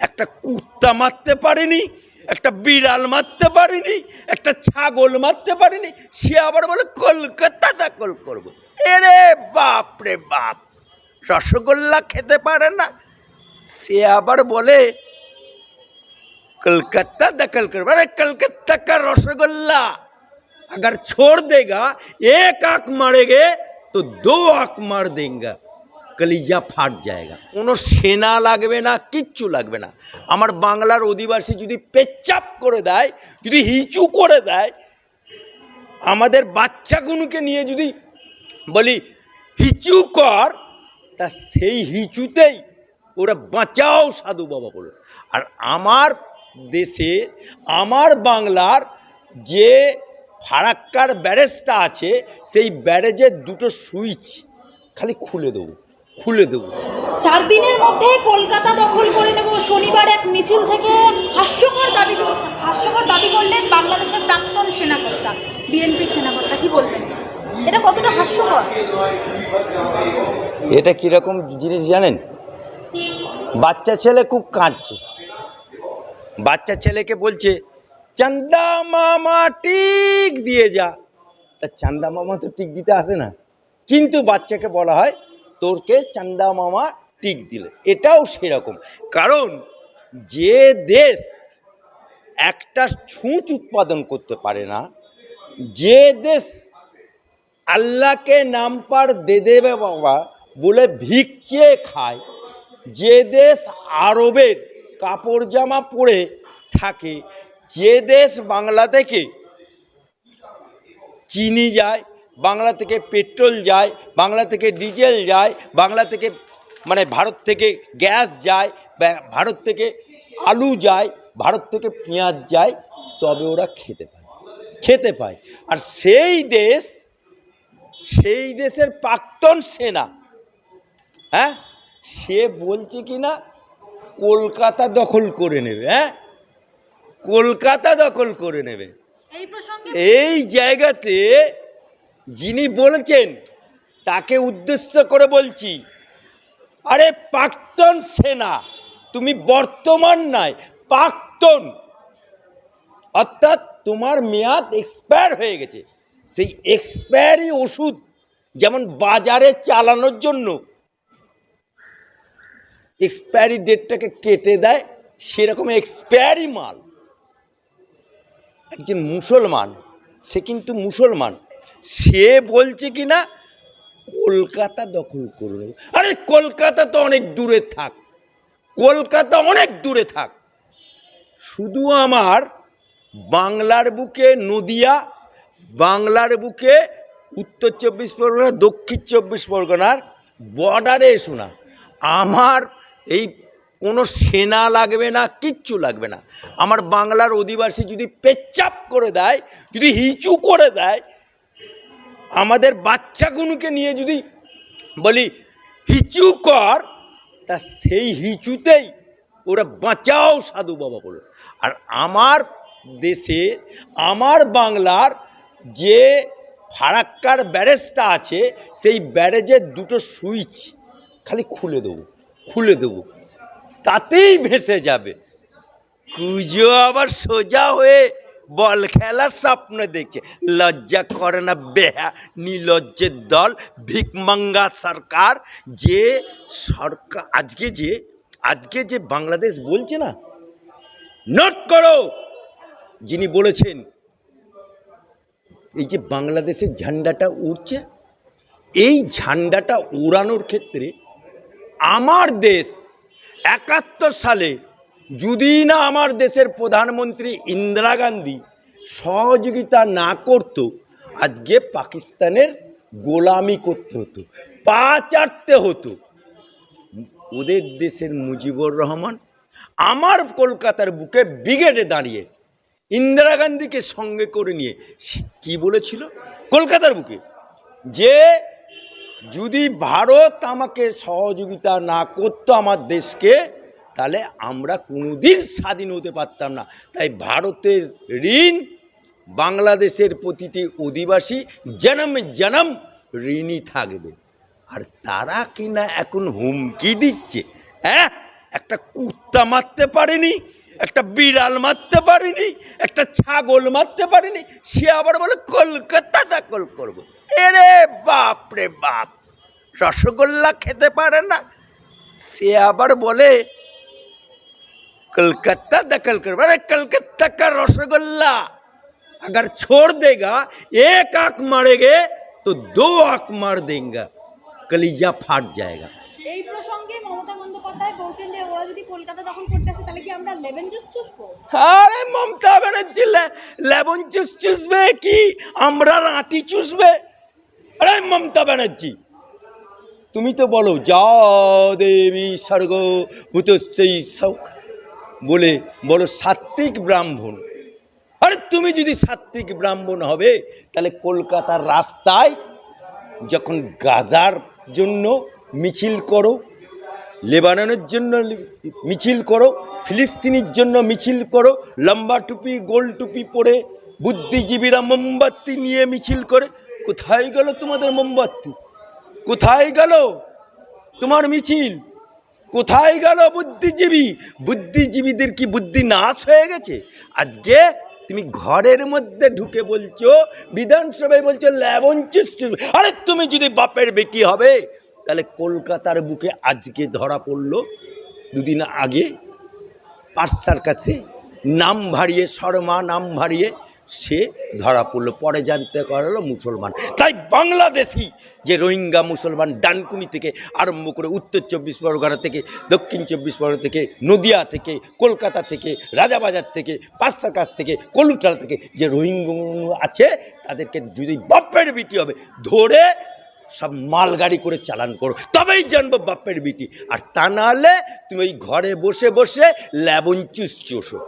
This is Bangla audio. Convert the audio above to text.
একটা কুত্তা মারতে পারেনি একটা বিড়াল মারতে পারেনি একটা ছাগল মারতে পারেনি সে আবার বলে কলকাতা দখল করবো এরে বাপ রে বাপ রসগোল্লা খেতে পারে না সে আবার বলে कलकत्ता दखल कर अरे कलकत्ता का रसगुल्ला अगर छोड़ देगा एक आंख मारेंगे तो दो आंख मार देंगे কলিজা ফাট জায়গা। কোনো সেনা লাগবে না, কিচ্ছু লাগবে না। আমার বাংলার অধিবাসী যদি পেচ্চাপ করে দেয়, যদি হিচু করে দেয়, আমাদের বাচ্চাগুলোকে নিয়ে যদি বলি, হিচু কর, তা সেই হিচুতেই ওরা বাঁচাও সাধু বাবা বলে। আর আমার দেশে, আমার বাংলার যে ফারাক্কার ব্যারেজটা আছে, সেই ব্যারেজের দুটো সুইচ খালি খুলে দেবো। খুলে দেবো। চার দিনের মধ্যে কলকাতা দখল করে নেব। শনিবার এক মিছিল থেকে হাস্যকর দাবি কর- হাস্যকর দাবি করলেন বাংলাদেশের প্রাক্তন সেনাকর্তা বিএনপির সেনাকর্তা। কি বলবেন? এটা কতটা হাস্যকর? এটা কীরকম জিনিস জানেন? বাচ্চা ছেলে খুব কাঁদছে। বাচ্চা ছেলেকে বলছে চান্দা মামা টিক দিয়ে যা। তা চান্দা মামা তো টিক দিতে আসে না। কিন্তু বাচ্চাকে বলা হয় তোরকে চান্দা মামা টিক দিলে। এটাও সেরকম। কারণ যে দেশ একটা ছুঁচ উৎপাদন করতে পারে না, যে দেশ আল্লাহকে নাম পার দে দেবে বাবা বলে ভিক চেয়ে খায়, যে দেশ আরবের কাপড় জামা পরে থাকে, যে দেশ বাংলা থেকে চিনি যায় বাংলা থেকে পেট্রোল যায় বাংলা থেকে ডিজেল যায় বাংলা থেকে মানে ভারত থেকে গ্যাস যায় ভারত থেকে আলু যায় ভারত থেকে পেঁয়াজ যায় তবে ওরা খেতে পায় খেতে পায়। আর সেই দেশ সেই দেশের প্রাক্তন সেনা হ্যাঁ? সে বলছে কি না কলকাতা দখল করে নেবে হ্যাঁ? কলকাতা দখল করে নেবে। এই জায়গাতে যিনি বলেছেন, তাকে উদ্দেশ্য করে বলছি, আরে প্রাক্তন সেনা, তুমি বর্তমান নয় প্রাক্তন। অর্থাৎ তোমার মেয়াদ এক্সপায়ার হয়ে গেছে। সেই এক্সপায়ারি ওষুধ যেমন বাজারে চালানোর জন্য এক্সপায়ারি ডেটটাকে কেটে দেয়, সেরকম এক্সপায়ারি মাল। একজন মুসলমান, সে কিন্তু মুসলমান। সে বলছে কি না, কলকাতা দখল করে আরে কলকাতা তো অনেক দূরে থাক, কলকাতা অনেক দূরে থাক। শুধু আমার বাংলার বুকে নদিয়া, বাংলার বুকে উত্তর চব্বিশ পরগনা, দক্ষিণ চব্বিশ পরগনার বর্ডারে এসো না আমার এই কোনো সেনা লাগবে না, কিচ্ছু লাগবে না। আমার বাংলার অধিবাসী যদি পেচ্চাপ করে দেয়, যদি হিচু করে দেয় আমাদের বাচ্চাগুলোকে নিয়ে যদি বলি, হিচু কর, তা সেই হিচুতেই ওরা বাঁচাও সাধু বাবা বলে। আর আমার দেশে, আমার বাংলার যে ফারাক্কার ব্যারেজটা আছে, সেই ব্যারেজের দুটো সুইচ খালি খুলে দেবো খুলে দেবো। তাতেই ভেসে যাবে। কুজো আবার সোজা হয়ে বল খেলার স্বপ্ন দেখছে। লজ্জা করে না বেহা নিলজ্জের দল ভিকমঙ্গা সরকার। যে সরকার, আজকে যে আজকে যে বাংলাদেশ বলছে না নোট করো। যিনি বলেছেন, এই যে বাংলাদেশের ঝান্ডাটা উড়ছে, এই ঝান্ডাটা উড়ানোর ক্ষেত্রে আমার দেশ একাত্তর সালে যদি না আমার দেশের প্রধানমন্ত্রী ইন্দিরা গান্ধী সহযোগিতা না করত, আজকে পাকিস্তানের গোলামি করতে হতো, পা চাটতে হতো। ওদের দেশের মুজিবুর রহমান আমার কলকাতার বুকে ব্রিগেডে দাঁড়িয়ে ইন্দিরা গান্ধীকে সঙ্গে করে নিয়ে কি বলেছিল? কলকাতার বুকে যে যদি ভারত আমাকে সহযোগিতা না করতো, আমার দেশকে তাহলে আমরা কোনোদিন স্বাধীন হতে পারতাম না। তাই ভারতের ঋণ, বাংলাদেশের প্রতিটি অধিবাসী জনম জনম ঋণই থাকবে। আর তারা কিনা এখন হুমকি দিচ্ছে হ্যাঁ? একটা কুত্তা মারতে পারেনি, একটা বিড়াল মারতে পারিনি, একটা ছাগল মারতে পারিনি, সে আবার বলে কলকাতা দখল করব। এরে বাপ রে বাপ, রসগোল্লা খেতে পারে না। সে আবার বলে कलकत्ता दखल कर अरे कलकत्ता का रसगुल्ला अगर छोड़ देगा एक आंख मारेंगे तो दो आंख मार देंगे कलीजा फाट जाएगा এই প্রসঙ্গে মমতা বন্দ্যোপাধ্যায় বলছেন যে ওরা যদি কলকাতা দখল করতে আসে তাহলে কি আমরা লেভেন জুস চুষবো আরে মমতা ব্যানার্জি লে- লেবন চুস চুষবে কি আমরা রাঁটি চুষবে আরে মমতা ব্যানার্জি তুমি তো বলো যা দেবী স্বর্গ ভূতশ্রী সব বলে, বলো সাত্বিক ব্রাহ্মণ। আরে, তুমি যদি সাত্বিক ব্রাহ্মণ হবে, তাহলে কলকাতার রাস্তায় যখন গাজার জন্য মিছিল করো, লেবাননের জন্য মিছিল করো, ফিলিস্তিনির জন্য মিছিল করো, লম্বা টুপি, গোল টুপি পরে বুদ্ধিজীবীরা মোমবাতি নিয়ে মিছিল করে, কোথায় গেল তোমাদের মোমবাতি? কোথায় গেল তোমার মিছিল? কোথায় গেল বুদ্ধিজীবী? বুদ্ধিজীবীদের কি বুদ্ধি নাশ হয়ে গেছে? আজকে তুমি ঘরের মধ্যে ঢুকে বলছো, বিধানসভায় বলছো, লেবন আরে তুমি যদি বাপের বেটি হবে, তাহলে কলকাতার বুকে আজকে ধরা পড়ল দুদিন আগে পার্সার কাছে, নাম ভারিয়ে, শর্মা নাম ভারিয়ে সে ধরা পড়ল। পরে জানতে পারল মুসলমান। তাই বাংলাদেশি যে রোহিঙ্গা মুসলমান ডানকুনি থেকে আরম্ভ করে উত্তর চব্বিশ পরগনা থেকে, দক্ষিণ চব্বিশ পরগনা থেকে, নদিয়া থেকে, কলকাতা থেকে, রাজাবাজার থেকে পার্সার কাছ থেকে, কলুটাল থেকে যে রোহিঙ্গা আছে, তাদেরকে যদি বাপের বিটি হবে, ধরে সব মালগাড়ি করে চালান করো। তবেই জানব বাপের বিটি। আর তা নাহলে তুমি ওই ঘরে বসে বসে ল্যাবন চুস চোষো।